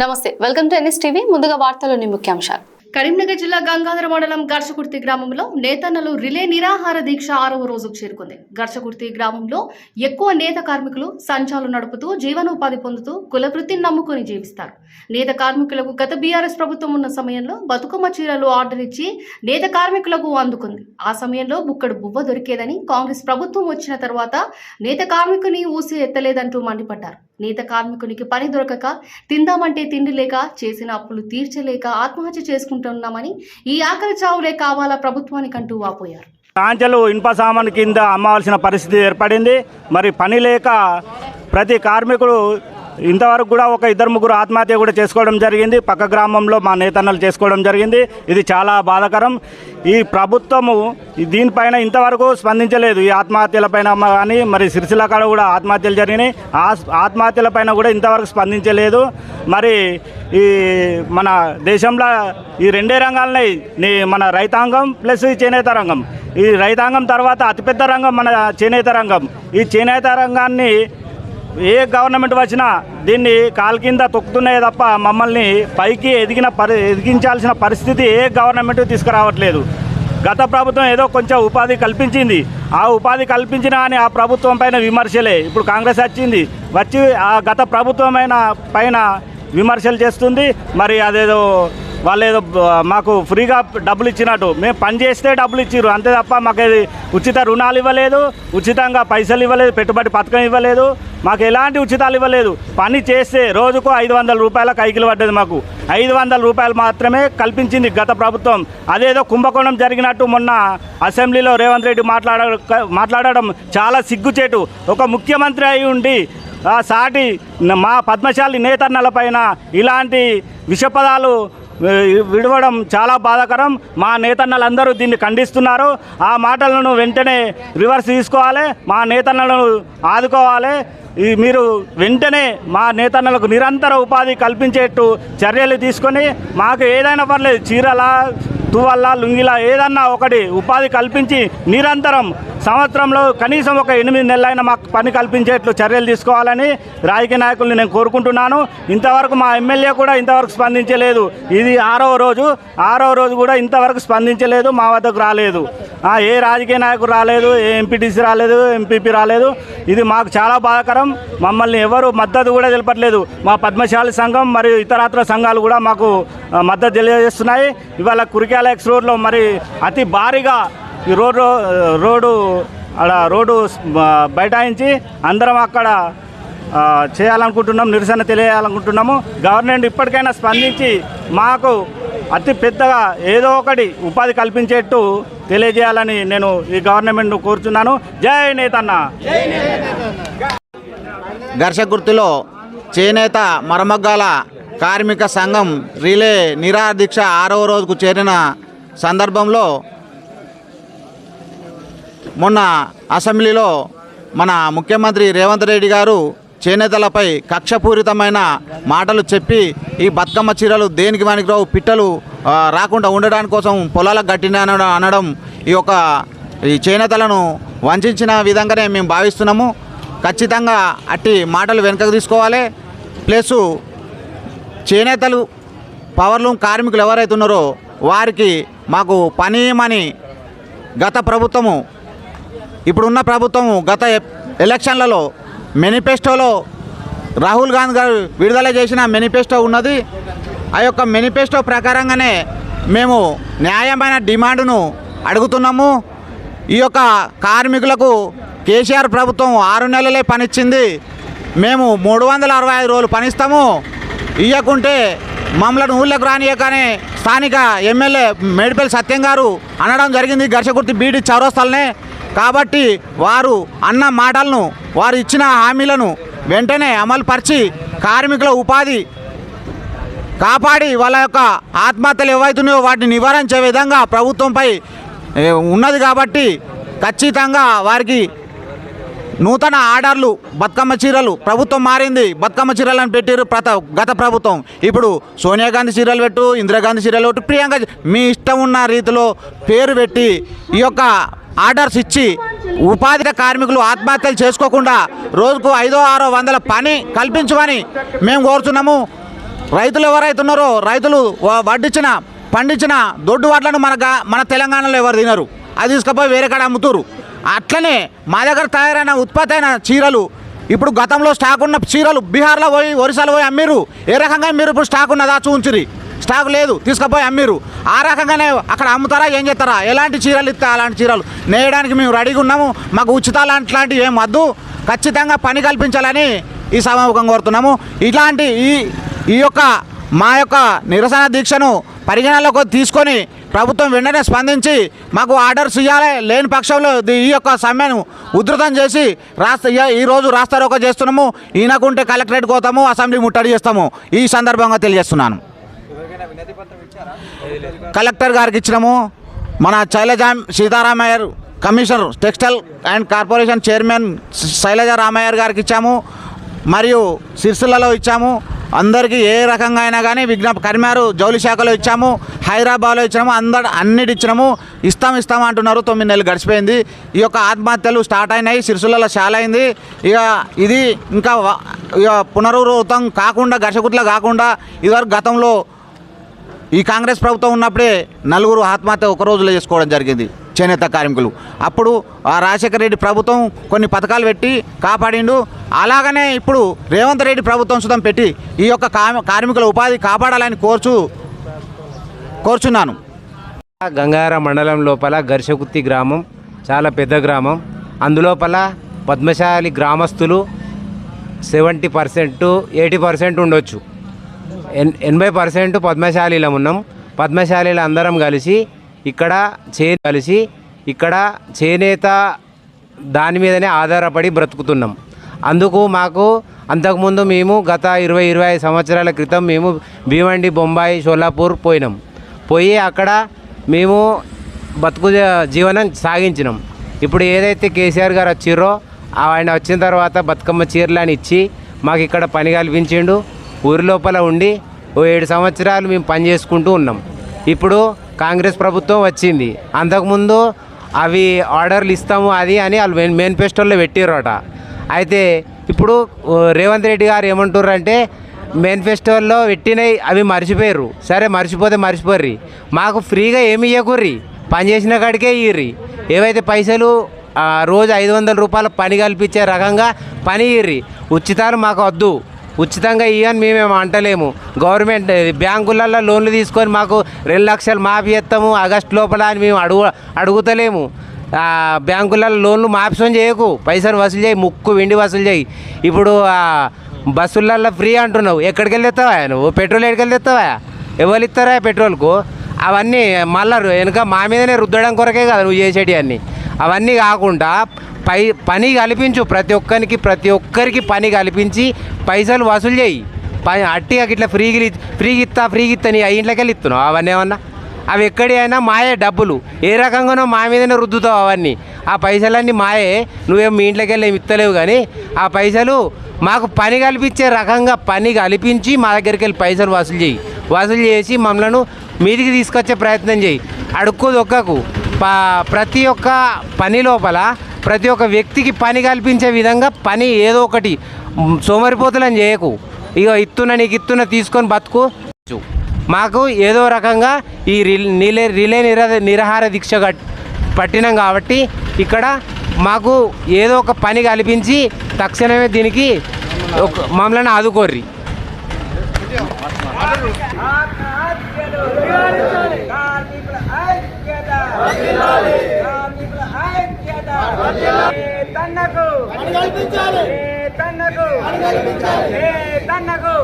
నమస్తే welcome to NS TV. ముందుగా వార్తలోని ముఖ్యాంశాలు. కరీంనగర్ జిల్లా గంగాధర మండలం గర్షకుర్తి గ్రామంలో నేతన్నలు రిలే నిరాహార దీక్ష ఆరవ రోజుకు చేరుకుంది. గర్షకుర్తి గ్రామంలో ఎక్కువ నేత కార్మికులు సంచాలు నడుపుతూ జీవనోపాధి పొందుతూ కుల వృత్తిని నమ్ముకొని జీవిస్తారు. నేత కార్మికులకు గత బీఆర్ఎస్ ప్రభుత్వం ఉన్న సమయంలో బతుకమ్మ చీరలు ఆర్డర్ ఇచ్చి నేత కార్మికులకు అందుకుంది. ఆ సమయంలో బుక్కడు బువ్వ దొరికేదని కాంగ్రెస్ ప్రభుత్వం వచ్చిన తర్వాత నేత కార్మికుని ఊసి ఎత్తలేదంటూ మండిపడ్డారు. నేత కార్మికునికి పని దొరకక తిందామంటే తిండి లేక చేసిన అప్పులు తీర్చలేక ఆత్మహత్య చేసుకుంటారు చేసుకుంటున్నామని ఈ ఆకలి చావులే కావాలా ప్రభుత్వానికంటూ వాపోయారు. కాంచెలు ఇనుప సామాన్ కింద అమ్మవలసిన పరిస్థితి ఏర్పడింది. మరి పని లేక ప్రతి కార్మికుడు ఇంతవరకు కూడా ఒక ఇద్దరు ముగ్గురు ఆత్మహత్య కూడా చేసుకోవడం జరిగింది. పక్క గ్రామంలో మా నేతన్నలు చేసుకోవడం జరిగింది. ఇది చాలా బాధాకరం. ఈ ప్రభుత్వము దీనిపైన ఇంతవరకు స్పందించలేదు. ఈ ఆత్మహత్యలపైన కానీ మరి సిరిసిల్ల కాడ కూడా ఆత్మహత్యలు జరిగినాయి. ఆత్మహత్యలపైన కూడా ఇంతవరకు స్పందించలేదు. మరి ఈ మన దేశంలో ఈ రెండే రంగాలనే నీ- మన రైతాంగం ప్లస్ ఈ చేనేత రంగం. ఈ రైతాంగం తర్వాత అతిపెద్ద రంగం మన చేనేత రంగం. ఈ చేనేత రంగాన్ని ఏ గవర్నమెంట్ వచ్చినా దీన్ని కాలు కింద తొక్కుతున్నాయి తప్ప మమ్మల్ని పైకి ఎదిగిన పరి ఎదిగించాల్సిన పరిస్థితి ఏ గవర్నమెంట్ తీసుకురావట్లేదు. గత ప్రభుత్వం ఏదో కొంచెం ఉపాధి కల్పించింది. ఆ ఉపాధి కల్పించినా అని ఆ ప్రభుత్వం పైన విమర్శలే. ఇప్పుడు కాంగ్రెస్ వచ్చింది. వచ్చి ఆ గత ప్రభుత్వమైన పైన విమర్శలు చేస్తుంది. మరి అదేదో వాళ్ళు ఏదో మాకు ఫ్రీగా డబ్బులు ఇచ్చినట్టు. మేము పని చేస్తే డబ్బులు ఇచ్చిర్రు. అంతే తప్ప మాకు ఉచిత రుణాలు ఇవ్వలేదు ఉచితంగా పైసలు ఇవ్వలేదు పెట్టుబడి పథకం ఇవ్వలేదు. మాకు ఎలాంటి ఉచితాలు ఇవ్వలేదు. పని చేస్తే రోజుకు ఐదు వందల రూపాయల కైకిలు పడ్డది మాకు. ఐదు వందల రూపాయలు మాత్రమే కల్పించింది గత ప్రభుత్వం. అదేదో కుంభకోణం జరిగినట్టు మొన్న అసెంబ్లీలో రేవంత్ రెడ్డి మాట్లాడ మాట్లాడడం చాలా సిగ్గుచేటు. ఒక ముఖ్యమంత్రి అయి ఉండి సాటి మా పద్మశాలి నేతన్నలపైన ఇలాంటి విషపదాలు విడవడం చాలా బాధాకరం. మా నేతన్నలందరూ దీన్ని ఖండిస్తున్నారు. ఆ మాటలను వెంటనే రివర్స్ తీసుకోవాలి. మా నేతన్నలను ఆదుకోవాలి. ఈ మీరు వెంటనే మా నేతన్నలకు నిరంతర ఉపాధి కల్పించేట్టు చర్యలు తీసుకొని మాకు ఏదైనా పర్లేదు చీరల తువల్ల లుంగిలా ఏదన్నా ఒకటి ఉపాధి కల్పించి నిరంతరం సంవత్సరంలో కనీసం ఒక ఎనిమిది నెలలైనా మాకు పని కల్పించేట్లు చర్యలు తీసుకోవాలని రాజకీయ నాయకుల్ని నేను కోరుకుంటున్నాను. ఇంతవరకు మా ఎమ్మెల్యే కూడా ఇంతవరకు స్పందించలేదు. ఇది ఆరవ రోజు. ఆరవ రోజు కూడా ఇంతవరకు స్పందించలేదు మా వద్దకు రాలేదు. ఏ రాజకీయ నాయకుడు రాలేదు ఏ ఎంపీటీసీ రాలేదు ఎంపీపీ రాలేదు. ఇది మాకు చాలా బాధాకరం. మమ్మల్ని ఎవరు మద్దతు కూడా తెలపట్లేదు. మా పద్మశాలి సంఘం మరియు ఇతరాత్ర సంఘాలు కూడా మాకు మద్దతు తెలియజేస్తున్నాయి. ఇవాళ కురికాల ఎక్స్ రోడ్లో మరి అతి భారీగా ఈ రోడ్డు రోడ్డు అక్కడ రోడ్డు బైఠాయించి అందరం అక్కడ చేయాలనుకుంటున్నాం నిరసన తెలియాలనుకుంటున్నాము. గవర్నమెంట్ ఇప్పటికైనా స్పందించి మాకు అతి పెద్దగా ఏదో ఒకటి ఉపాధి కల్పించేట్టు తెలియజేయాలని నేను ఈ గవర్నమెంట్ను కోరుతున్నాను జై నేతన్న! ఘర్షగుర్తిలో చేనేత మరమగ్గాల కార్మిక సంఘం రిలే నిరాదీక్ష ఆరవ రోజుకు చేరిన సందర్భంలో మొన్న అసెంబ్లీలో మన ముఖ్యమంత్రి రేవంత్ రెడ్డి గారు చేనేతలపై కక్షపూరితమైన మాటలు చెప్పి ఈ బతుకమ్మ చీరలు దేనికి రావు పిట్టలు రాకుండా ఉండడాని కోసం పొలాలకు గట్టిన అనడం అనడం ఈ యొక్క ఈ చేనేతలను వంచిన విధంగానే మేము భావిస్తున్నాము. ఖచ్చితంగా అట్టి మాటలు వెనుకకు తీసుకోవాలి. ప్లస్ చేనేతలు పవర్లూమ్ కార్మికులు ఎవరైతే ఉన్నారో వారికి మాకు పనిమని గత ప్రభుత్వము ఇప్పుడున్న ప్రభుత్వం గత ఎలక్షన్లలో మేనిఫెస్టోలో రాహుల్ గాంధీ గారు విడుదల చేసిన మేనిఫెస్టో ఉన్నది. ఆ యొక్క మేనిఫెస్టో ప్రకారంగానే మేము న్యాయమైన డిమాండ్ను అడుగుతున్నాము. ఈ యొక్క కార్మికులకు కేసీఆర్ ప్రభుత్వం ఆరు నెలలే పనిచ్చింది. మేము మూడు వందల అరవై ఐదు రోజులు పనిస్తాము. ఇవ్వకుంటే మమ్మల్ని ఊళ్ళకు రానియకనే స్థానిక ఎమ్మెల్యే మేడిపల్లి సత్యం గారు అనడం జరిగింది. ఘర్షకుర్తి బీడి చౌరస్తాలనే కాబట్టి వారు అన్న మాటలను వారు ఇచ్చిన హామీలను వెంటనే అమలు పరిచి కార్మికుల ఉపాధి కాపాడి వాళ్ళ యొక్క ఆత్మహత్యలు ఏవైతున్నాయో వాటిని నివారించే విధంగా ప్రభుత్వంపై ఉన్నది కాబట్టి ఖచ్చితంగా వారికి నూతన ఆర్డర్లు బతుకమ్మ చీరలు ప్రభుత్వం మారింది. బతుకమ్మ చీరలను పెట్టారు ప్రత గత ప్రభుత్వం. ఇప్పుడు సోనియా గాంధీ చీరలు పెట్టు ఇందిరాగాంధీ చీరలు పెట్టు ప్రియాంక మీ ఇష్టం ఉన్న రీతిలో పేరు పెట్టి ఈ యొక్క ఆర్డర్స్ ఇచ్చి ఉపాధి కార్మికులు ఆత్మహత్యలు చేసుకోకుండా రోజుకు ఐదో ఆరో వందల పని కల్పించమని మేము కోరుతున్నాము. రైతులు ఎవరైతే ఉన్నారో రైతులు వడ్డించిన పండించిన దొడ్డు వాట్లను మన మన తెలంగాణలో ఎవరు తినరు. అది తీసుకుపోయి వేరే కాడ అమ్ముతారు. అట్లనే మా దగ్గర తయారైన ఉత్పత్తి అయిన చీరలు ఇప్పుడు గతంలో స్టాక్ ఉన్న చీరలు బీహార్లో పోయి ఒరిస్సాలో పోయి అమ్మిరు ఏ రకంగా మీరు ఇప్పుడు స్టాక్ ఉన్నదా చూంచిరి స్టాక్ లేదు తీసుకుపోయి అమ్మిరు ఆ రకంగానే అక్కడ అమ్ముతారా ఏం చేస్తారా? ఎలాంటి చీరలు ఇస్తా అలాంటి చీరలు? నేయడానికి మేము రెడీగా ఉన్నాము మాకు ఉచితాలు అట్లాంటివి ఏం వద్దు. ఖచ్చితంగా పని కల్పించాలని ఈ సమాముఖం కోరుతున్నాము. ఇలాంటి ఈ ఈ యొక్క మా యొక్క నిరసన దీక్షను పరిగణలోకి తీసుకొని ప్రభుత్వం వెంటనే స్పందించి మాకు ఆర్డర్స్ ఇవ్వాలి లేని పక్షంలో ఈ యొక్క సమ్మెను ఉధృతం చేసి రాస్తా ఈరోజు రాస్తారోక చేస్తున్నాము. ఈయనకుంటే కలెక్టరేట్ పోతాము అసెంబ్లీ ముట్టడి చేస్తాము. ఈ సందర్భంగా తెలియజేస్తున్నాను. కలెక్టర్ గారికి ఇచ్చినాము. మన Shailaja Sitaramaiyer commissioner textile and corporation chairman Shailaja Ramaiyer గారికి ఇచ్చాము. మరియు సిరిసిల్లలో ఇచ్చాము. అందరికీ ఏ రకంగా అయినా కానీ విజ్ఞాప కరిమారు జౌలి శాఖలో ఇచ్చాము. హైదరాబాద్లో ఇచ్చాము అందరు అన్నిటి ఇచ్చినాము. ఇస్తాం ఇస్తాం అంటున్నారు. తొమ్మిది నెలలు గడిచిపోయింది. ఈ యొక్క ఆత్మహత్యలు స్టార్ట్ అయినాయి. సిరిసిల్లలో చాలా అయింది. ఇక ఇది ఇక పునరావృతం కాకుండా ఘర్షకుట్ల కాకుండా ఇదివరకు గతంలో ఈ కాంగ్రెస్ ప్రభుత్వం ఉన్నప్పుడే నలుగురు ఆత్మహత్య ఒక రోజులో చేసుకోవడం జరిగింది చేనేత కార్మికులు. అప్పుడు ఆ రాజశేఖర రెడ్డి ప్రభుత్వం కొన్ని పథకాలు పెట్టి కాపాడిండు. అలాగనే ఇప్పుడు రేవంత్ రెడ్డి ప్రభుత్వం సుతం పెట్టి ఈ యొక్క కామ- కార్మికుల ఉపాధి కాపాడాలని కోర్చు కోరుచున్నాను. గంగార మండలం లోపల ఘర్షకుత్తి గ్రామం చాలా పెద్ద గ్రామం. అందులోపల పద్మశాలి గ్రామస్తులు సెవెంటీ పర్సెంట్ ఎయిటీ పర్సెంట్ ఉండొచ్చు. ఎన్ ఎనభై పర్సెంట్ పద్మశాలీలం ఉన్నాం. పద్మశాలీలు అందరం కలిసి ఇక్కడ చే కలిసి ఇక్కడ చేనేత దాని మీదనే ఆధారపడి బ్రతుకుతున్నాం. అందుకు మాకు అంతకుముందు మేము గత ఇరవై ఇరవై ఐదు సంవత్సరాల క్రితం మేము భీవండి బొంబాయి షోలాపూర్ పోయినాం. పోయి అక్కడ మేము బతుకు జీవనం సాగించినాం. ఇప్పుడు ఏదైతే కేసీఆర్ గారు వచ్చిర్రో ఆయన వచ్చిన తర్వాత బతుకమ్మ చీరలని ఇచ్చి మాకు ఇక్కడ పని కల్పించిండు. ఊరి లోపల ఉండి ఓ ఏడు సంవత్సరాలు మేము పని చేసుకుంటూ ఉన్నాం. ఇప్పుడు కాంగ్రెస్ ప్రభుత్వం వచ్చింది. అంతకుముందు అవి ఆర్డర్లు ఇస్తాము అది అని వాళ్ళు మేనిఫెస్టోలో పెట్టారట అయితే ఇప్పుడు రేవంత్ రెడ్డి గారు ఏమంటుర్రు అంటే మేనిఫెస్టోల్లో పెట్టినవి అవి మర్చిపోయారు సరే మర్చిపోతే మర్చిపోర్రి. మాకు ఫ్రీగా ఏమి ఇవ్వకుర్రి పని చేసిన కాడికే ఇయ్యర్రి. ఏవైతే పైసలు రోజు ఐదు వందల రూపాయల పని కల్పించే రకంగా పని ఇయ్యర్రి. ఉచితాలు మాకు వద్దు. ఉచితంగా ఇవ్వని మేమేం అంటలేము. గవర్నమెంట్ బ్యాంకులలో లోన్లు తీసుకొని మాకు రెండు లక్షలు మాఫీ చేస్తాము ఆగస్టు లోపల అని మేము అడుగు అడుగుతలేము. బ్యాంకులలో లోన్లు మాఫీసం చేయకు పైసలు వసూలు చేయి ముక్కు వెండి వసూలు చేయి. ఇప్పుడు బస్సులల్లో బస్సులలో ఫ్రీ అంటున్నావు ఎక్కడికి వెళ్ళిస్తావా నువ్వు పెట్రోల్ ఎక్కడికి వెళ్ళిస్తావా ఎవరు ఇస్తారా పెట్రోల్కు? అవన్నీ మళ్ళా వెనుక మా మీదనే రుద్దడం కొరకే కదా నువ్వు చేసేటివన్నీ. అవన్నీ కాకుండా పై పని కల్పించు. ప్రతి ఒక్కరికి ప్రతి ఒక్కరికి పని కల్పించి పైసలు వసూలు చేయి. పని అట్టిగా ఇట్లా ఫ్రీగా ఫ్రీగా ఇస్తా ఫ్రీగా ఇస్తా నీ ఆ ఇంట్లోకి వెళ్ళి ఇస్తున్నావు అవన్నీ ఏమన్నా? అవి ఎక్కడి అయినా మాయే డబ్బులు. ఏ రకంగానో మా మీదనే రుద్దుతావు అవన్నీ. ఆ పైసలన్నీ మాయే. నువ్వేం మీ ఇంట్లోకి వెళ్ళి ఏమి ఇస్తలేవు కానీ ఆ పైసలు మాకు పని కల్పించే రకంగా పని కల్పించి మా దగ్గరికి వెళ్ళి పైసలు వసూలు చేయి. వసూలు చేసి మమ్మల్ని మీదికి తీసుకొచ్చే ప్రయత్నం చేయి. అడుక్కు దొక్కకు. ప ప్రతి ఒక్క పని లోపల ప్రతి ఒక్క వ్యక్తికి పని కల్పించే విధంగా పని ఏదో ఒకటి సోమరిపోతులని చేయకు. ఇక ఇత్తున నీకు ఇత్తున తీసుకొని బతుకు. మాకు ఏదో రకంగా ఈ రిల్- నిలే రిలే నిర నిరహార దీక్ష పట్టినాం కాబట్టి ఇక్కడ మాకు ఏదో ఒక పని కల్పించి తక్షణమే దీనికి ఒక మమ్మల్ని ఆదుకోర్రి. తన్నకు. తన్నకు తన్నకు.